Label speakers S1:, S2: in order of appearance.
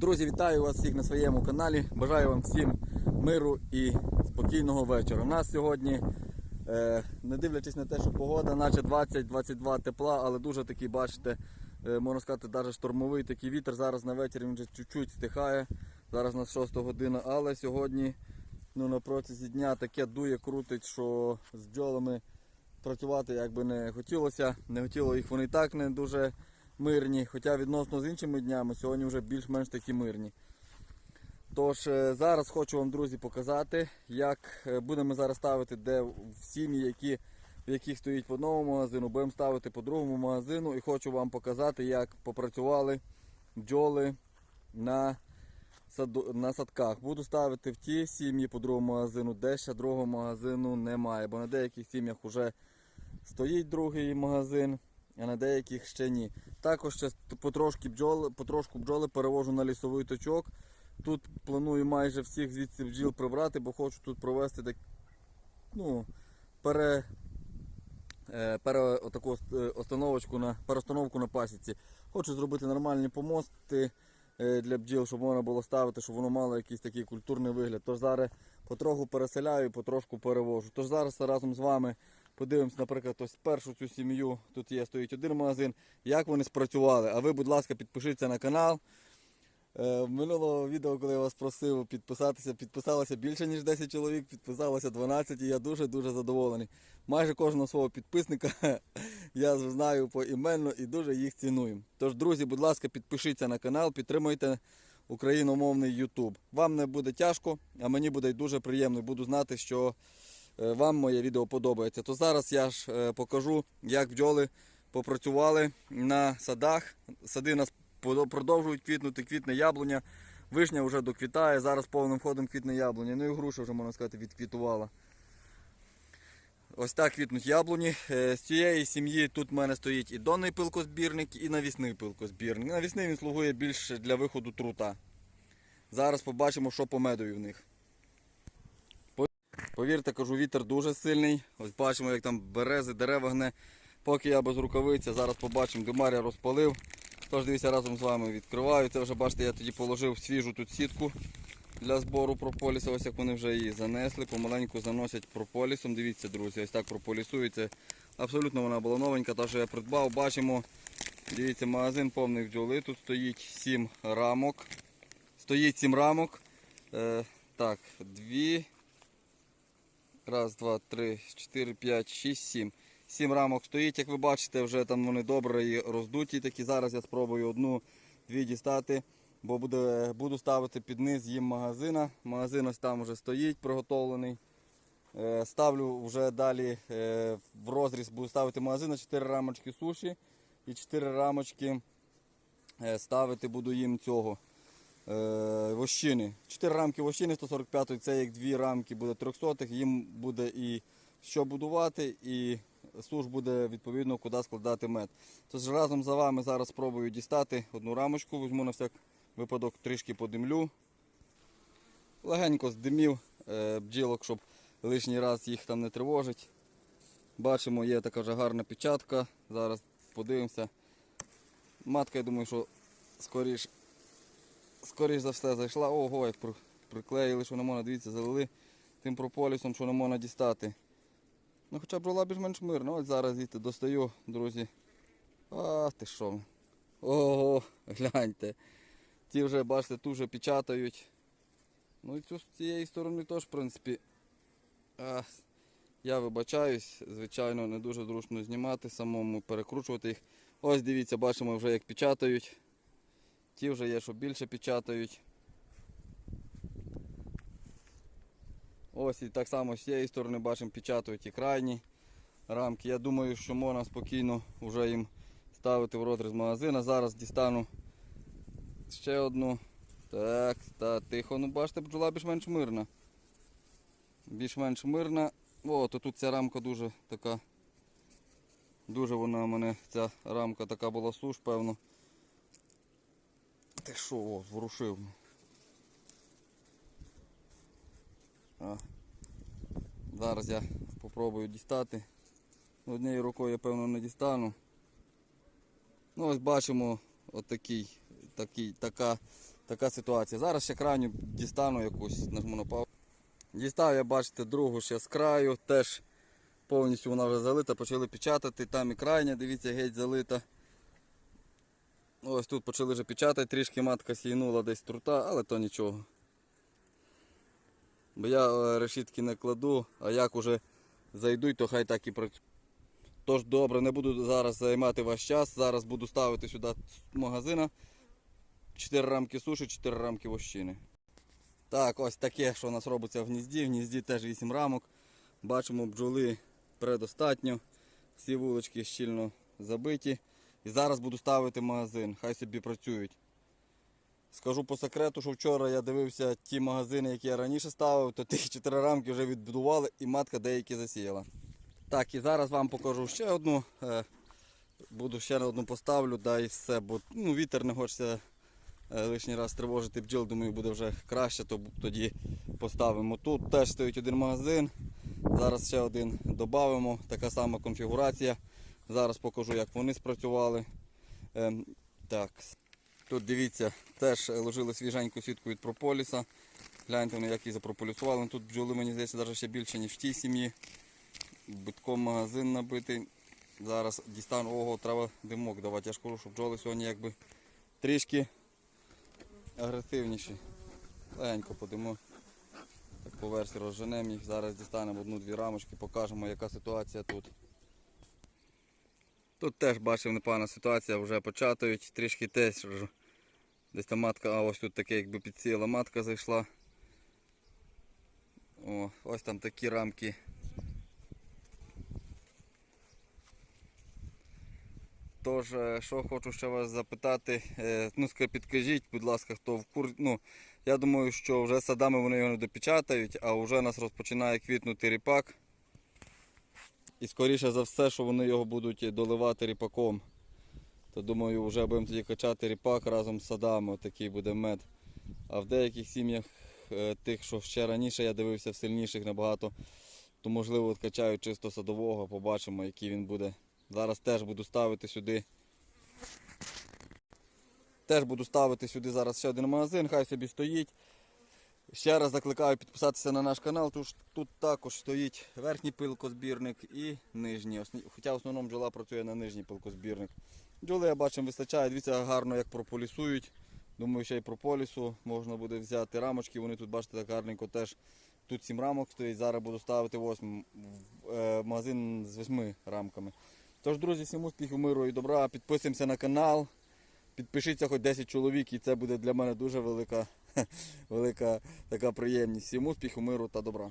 S1: Друзі, вітаю вас всіх на своєму каналі. Бажаю вам всім миру і спокійного вечора. У нас сьогодні, е, не дивлячись на те, що погода, наче 20-22 тепла, але дуже такий, бачите, е, можна сказати, навіть штормовий такий вітер. Зараз на вечір він вже чуть-чуть стихає. Зараз на 6 година, але сьогодні ну, на протязі дня таке дує, крутить, що з бджолами працювати як би не хотілося. Не хотіло їх вони і так не дуже мирні, хоча відносно з іншими днями сьогодні вже більш-менш такі мирні. Тож е, зараз хочу вам, друзі, показати, як е, будемо зараз ставити, де в сім'ї, які, в яких стоїть по одному магазину, будемо ставити по другому магазину і хочу вам показати, як попрацювали бджоли на, саду, на садках. Буду ставити в ті сім'ї по другому магазину, де ще другого магазину немає, бо на деяких сім'ях вже стоїть другий магазин, а на деяких ще ні. Також ще потрошки бджоли, потрошку бджоли перевожу на лісовий точок. Тут планую майже всіх звідси бджіл прибрати, бо хочу тут провести так, ну, пере, е, пере, отаку е, остановочку на, перестановку на пасіці. Хочу зробити нормальні помости е, для бджіл, щоб можна було ставити, щоб воно мало якийсь такий культурний вигляд. Тож зараз потроху переселяю, і потрошку перевожу. Тож зараз разом з вами подивимось, наприклад, ось першу цю сім'ю. Тут є стоїть один магазин, як вони спрацювали. А ви, будь ласка, підпишіться на канал. Е, В минулого відео, коли я вас просив підписатися, підписалося більше ніж 10 чоловік, підписалося 12 і я дуже-дуже задоволений. Майже кожного свого підписника я знаю поіменно і дуже їх ціную. Тож, друзі, будь ласка, підпишіться на канал, підтримуйте україномовний YouTube. Вам не буде тяжко, а мені буде дуже приємно. Буду знати, що вам моє відео подобається. То зараз я ж е, покажу, як бджоли попрацювали на садах. Сади нас продовжують квітнути, квітне яблуня. Вишня вже доквітає, зараз повним ходом квітне яблуня. Ну і груша вже, можна сказати, відквітувала. Ось так квітнуть яблуні. Е, З цієї сім'ї тут в мене стоїть і донний пилкозбірник, і навісний пилкозбірник. Навісний він слугує більше для виходу трута. Зараз побачимо, що по медові в них. По- Повірте, кажу, вітер дуже сильний. Ось бачимо, як там берези, дерева гне. Поки я без рукавиці, зараз побачимо, димаря розпалив. Тож дивіться, разом з вами відкриваю. Це вже бачите, я тоді положив свіжу тут сітку для збору прополіса. Ось як вони вже її занесли, помаленьку заносять прополісом. Дивіться, друзі, ось так прополісується. Абсолютно вона була новенька, та що я придбав. Бачимо, дивіться, магазин повний бджоли. Тут стоїть 7 рамок. Стоїть 7 рамок. Е, так, дві. Раз, два, три, чотири, п'ять, шість, сім. Сім рамок стоїть, як ви бачите, вже там вони добре і роздуті. Такі зараз я спробую одну-дві дістати, бо буде, буду ставити під низ їм магазина. Магазин ось там вже стоїть, приготовлений. Е, Ставлю вже далі е, в розріз, буду ставити магазин на 4 рамочки суші і 4 рамочки е, ставити буду їм цього вощини. 4 рамки вощини 145 це як 2 рамки буде 300 їм буде і що будувати, і суш буде відповідно куди складати мед. Тож разом за вами зараз спробую дістати одну рамочку, візьму на всяк випадок трішки подимлю. Легенько здимів е, бджілок, щоб лишній раз їх там не тривожить. Бачимо, є така вже гарна печатка. Зараз подивимося. Матка, я думаю, що скоріш, скоріш за все зайшла. Ого, як приклеїли, що не можна, дивіться, залили тим прополісом, що не можна дістати. Ну хоча б більш-менш мирна. Ось зараз звідти достаю, друзі. А, ти що? Ого, гляньте. Ті вже, бачите, тут вже печатають. Ну і цю з цієї сторони теж, в принципі. А, я вибачаюсь, звичайно, не дуже зручно знімати, самому перекручувати їх. Ось дивіться, бачимо вже як печатають. Ті вже є, що більше печатають. Ось і так само з цієї сторони бачимо печатають і крайні рамки. Я думаю, що можна спокійно вже їм ставити в розріз магазина. Зараз дістану ще одну. Так, та тихо, ну бачите, бджола більш-менш мирна. Більш-менш мирна. О, то тут ця рамка дуже така. Дуже вона у мене, ця рамка така була суш, певно. Ти що, о, ворушив. А. Зараз я попробую дістати. Однією рукою я певно не дістану. Ну ось бачимо отакий, такий, така, така ситуація. Зараз ще крайню дістану якусь, нажму на паузу. Дістав я, бачите, другу ще з краю, теж повністю вона вже залита, почали печатати. Там і крайня, дивіться, геть залита. Ось тут почали вже печатати, трішки матка сійнула десь трута, але то нічого. Бо я е, решітки не кладу, а як уже зайдуть, то хай так і працюють. Тож добре, не буду зараз займати ваш час. Зараз буду ставити сюди магазина 4 рамки суші, 4 рамки вощини. Так, ось таке, що у нас робиться в гнізді. В гнізді теж 8 рамок. Бачимо, бджоли предостатньо. Всі вулички щільно забиті. І зараз буду ставити магазин, хай собі працюють. Скажу по секрету, що вчора я дивився ті магазини, які я раніше ставив, то ті 4 рамки вже відбудували і матка деякі засіяла. Так, і зараз вам покажу ще одну. Е, Буду ще одну поставлю, да і все, бо ну, вітер не хочеться е, лишній раз тривожити бджіл, думаю, буде вже краще, то тоді поставимо. Тут теж стоїть один магазин. Зараз ще один додамо. Така сама конфігурація. Зараз покажу, як вони спрацювали. Ем, так. Тут дивіться, теж ложили свіженьку сітку від прополіса. Гляньте, вони як її запрополісували. Тут бджоли, мені здається, навіть ще більше, ніж в тій сім'ї. Битком магазин набитий. Зараз дістану, ого, треба димок давати. Я ж кажу, що бджоли сьогодні якби трішки агресивніші. Легенько подимо. Так по версії розженемо їх. Зараз дістанемо одну-дві рамочки, покажемо, яка ситуація тут. Тут теж бачив непогана ситуація, вже початують, трішки теж десь там матка, а ось тут таке якби підсіла матка зайшла. О, ось там такі рамки. Тож, е, що хочу ще вас запитати, е, ну підкажіть, будь ласка, хто в курсі. Ну, я думаю, що вже садами вони його не допечатають, а вже у нас розпочинає квітнути ріпак. І скоріше за все, що вони його будуть доливати ріпаком. То думаю, вже будемо тоді качати ріпак разом з садами, отакий буде мед. А в деяких сім'ях, е, тих, що ще раніше я дивився в сильніших набагато, то можливо от качають чисто садового, побачимо, який він буде. Зараз теж буду ставити сюди. Теж буду ставити сюди зараз ще один магазин, хай собі стоїть. Ще раз закликаю підписатися на наш канал. Тут, тут також стоїть верхній пилкозбірник і нижній. Хоча в основному бджола працює на нижній пилкозбірник. Бджоли, я бачу, вистачає. Дивіться, гарно як прополісують. Думаю, ще й прополісу можна буде взяти рамочки. Вони тут, бачите, так гарненько теж. Тут 7 рамок стоїть. Зараз буду ставити 8, е, магазин з 8 рамками. Тож, друзі, всім успіхів, миру і добра. Підписуємося на канал. Підпишіться хоч 10 чоловік, і це буде для мене дуже велика, велика така приємність. Всім успіху, миру та добра.